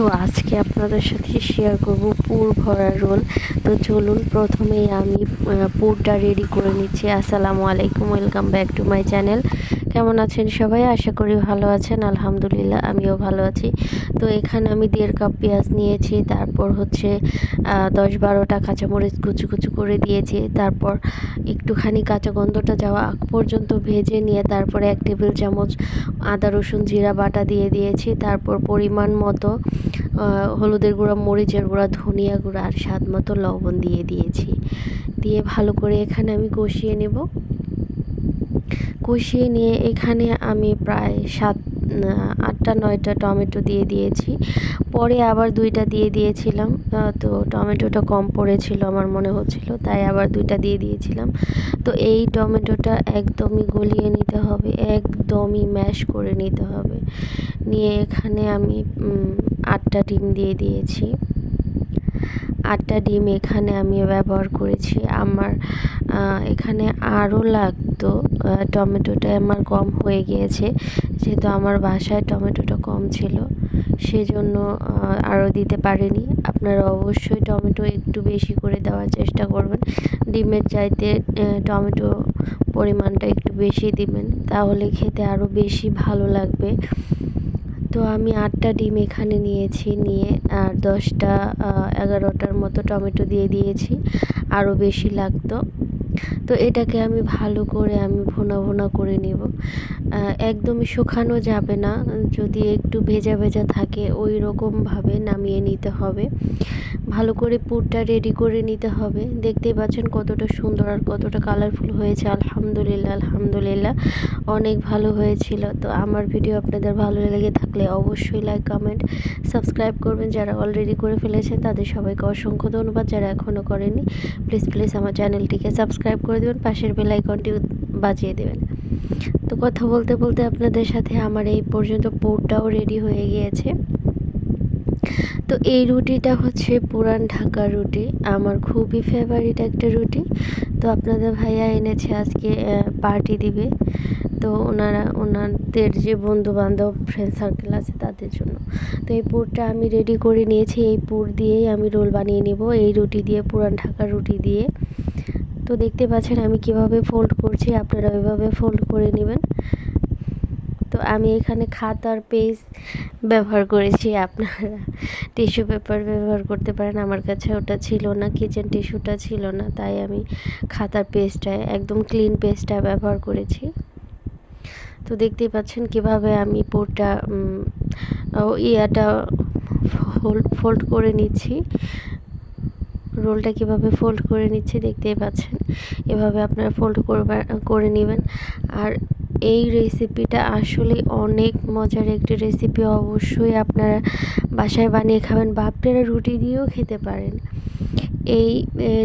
তো আজকে আপনাদের সাথে শেয়ার করব পুর ভরা রোল। তো চলুন প্রথমেই আমি পুরটা রেডি করে নিচ্ছি। আসসালামু আলাইকুম welcome back to my channel কেমন আছেন সবাই? আশা করি ভালো আছেন, আলহামদুলিল্লাহ, আমিও ভালো আছি। তো এখানে আমি দেড় কাপ পেঁয়াজ নিয়েছি, তারপর হচ্ছে দশ বারোটা কাঁচামরিচ কুচু কুচু করে দিয়েছি, তারপর একটুখানি কাঁচা গন্ধটা যাওয়া আগ পর্যন্ত ভেজে নিয়ে তারপরে এক টেবিল চামচ আদা, রসুন, জিরা বাটা দিয়ে দিয়েছি, তারপর পরিমাণ মতো হলুদের গুঁড়া, মরিচের গুঁড়া, ধনিয়া গুঁড়া আর স্বাদ মতো লবণ দিয়ে দিয়েছি। দিয়ে ভালো করে এখানে আমি কষিয়ে নেব। কষিয়ে নিয়ে এখানে আমি প্রায় সাত আটটা, নয়টা টমেটো দিয়ে দিয়েছি। পরে আবার দুইটা দিয়ে দিয়েছিলাম। তো টমেটোটা কম পড়েছিল আমার মনে হচ্ছিল, তাই আবার দুইটা দিয়ে দিয়েছিলাম। তো এই টমেটোটা একদমই গলিয়ে নিতে হবে, একদমই ম্যাশ করে নিতে হবে। নিয়ে এখানে আমি আটটা ডিম দিয়ে দিয়েছি। আটটা ডিম এখানে আমি ব্যবহার করেছি। আমার এখানে আরও লাগতো টমেটোটা আমার কম হয়ে গিয়েছে। যেহেতু আমার বাসায় টমেটোটা কম ছিল, সেজন্য আরও দিতে পারিনি। আপনারা অবশ্যই টমেটো একটু বেশি করে দেওয়ার চেষ্টা করবেন। ডিমের চাইতে টমেটো পরিমাণটা একটু বেশি দিবেন, তাহলে খেতে আরও বেশি ভালো লাগবে। তো আমি আটটা ডিম এখানে নিয়েছি, নিয়ে আর দশটা এগারোটার মতো টমেটো দিয়ে দিয়েছি, আরও বেশি লাগতো। তো এটাকে আমি ভালো করে আমি ভোনা ভোনা করে নেব। একদমই শুকানো যাবে না। যদি একটু ভেজা ভেজা থাকে, ওই রকমভাবে নামিয়ে নিতে হবে। ভালো করে পুরটা রেডি করে নিতে হবে। দেখতেই পাচ্ছেন কতটা সুন্দর আর কতটা কালারফুল হয়েছে। আলহামদুলিল্লাহ আলহামদুলিল্লাহ, অনেক ভালো হয়েছিল। তো আমার ভিডিও আপনাদের ভালো লেগে থাকলে অবশ্যই লাইক কমেন্ট সাবস্ক্রাইব করবেন। যারা অলরেডি করে ফেলেছে তাদের সবাইকে অসংখ্য ধন্যবাদ। যারা এখনও করেনি প্লিজ প্লিজ আমার চ্যানেলটিকে সাবস্ক্রাইব করে দেবেন। পাশের বেল আইকনটি বাজিয়ে দেবেন। তো কথা বলতে বলতে আপনাদের সাথে আমার এই পর্যন্ত পোরটাও রেডি হয়ে গিয়েছে। তো এই রুটিটা হচ্ছে পুরান ঢাকার রুটি, আমার খুবই ফেভারিট একটা রুটি। তো আপনাদের ভাইয়া এনেছে আজকে পার্টি দিবে। তো ওনারা, ওনাদের যে বন্ধু বান্ধব ফ্রেন্ড সার্কেল আছে তাদের জন্য। তো এই পুরটা আমি রেডি করে নিয়েছি, এই পুর দিয়েই আমি রোল বানিয়ে নিব, এই রুটি দিয়ে, পুরান ঢাকার রুটি দিয়ে। তো দেখতে পাচ্ছেন আমি কীভাবে ফোল্ড করছি, আপনারা ওইভাবে ফোল্ড করে নেবেন। তো আমি এখানে খাতার পেজ ব্যবহার করেছি, আপনারা টিস্যু পেপার ব্যবহার করতে পারেন। আমার কাছে ওটা ছিল না কিচেন টিস্যুটা ছিল না, তাই আমি খাতার পেজটা একদম ক্লিন পেজটা ব্যবহার করেছি। তো দেখতেই পাচ্ছেন কীভাবে আমি পোরটা ইয়াটা ফোল্ড ফোল্ড করে নিচ্ছি। রোলটা কীভাবে ফোল্ড করে নিচ্ছি দেখতেই পাচ্ছেন। এভাবে আপনারা ফোল্ড করবার করে নেবেন। আর এই রেসিপিটা আসলে অনেক মজার একটি রেসিপি অবশ্যই আপনারা বাসায় বানিয়ে খাবেন বা আপনারা রুটি দিয়েও খেতে পারেন। এই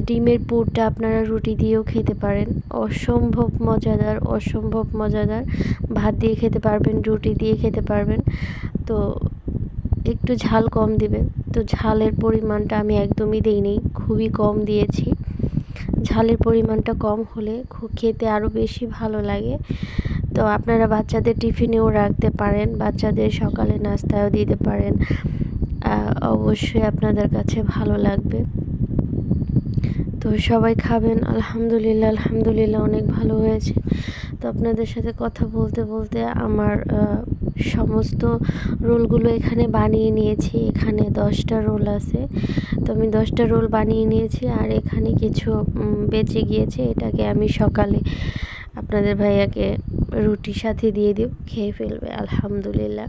ডিমের পুরটা আপনারা রুটি দিয়েও খেতে পারেন। অসম্ভব মজাদার অসম্ভব মজাদার। ভাত দিয়ে খেতে পারবেন, রুটি দিয়ে খেতে পারবেন। তো একটু ঝাল কম দিবেন। তো ঝালের পরিমাণটা আমি একদমই দিইনি, খুবই কম দিয়েছি। ঝালের পরিমাণটা কম হলে খেতে আরও বেশি ভালো লাগে। তো আপনারা বাচ্চাদের টিফিনেও রাখতে পারেন, বাচ্চাদের সকালে নাস্তায়ও দিতে পারেন। অবশ্যই আপনাদের কাছে ভালো লাগবে। তো সবাই খাবেন, আলহামদুলিল্লাহ আলহামদুলিল্লাহ অনেক ভালো হয়েছে। তো আপনাদের সাথে কথা বলতে বলতে আমার সমস্ত রোলগুলো এখানে বানিয়ে নিয়েছি। এখানে দশটা রোল আছে। তো আমি দশটা রোল বানিয়ে নিয়েছি আর এখানে কিছু বেঁচে গিয়েছে। এটাকে আমি সকালে আপনাদের ভাইয়াকে রুটির সাথে দিয়ে দিব খেয়ে ফেলবে, আলহামদুলিল্লাহ।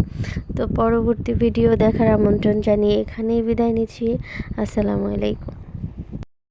তো পরবর্তী ভিডিও দেখার আমন্ত্রণ জানিয়ে এখানেই বিদায় নিচ্ছি। আসসালামু আলাইকুম।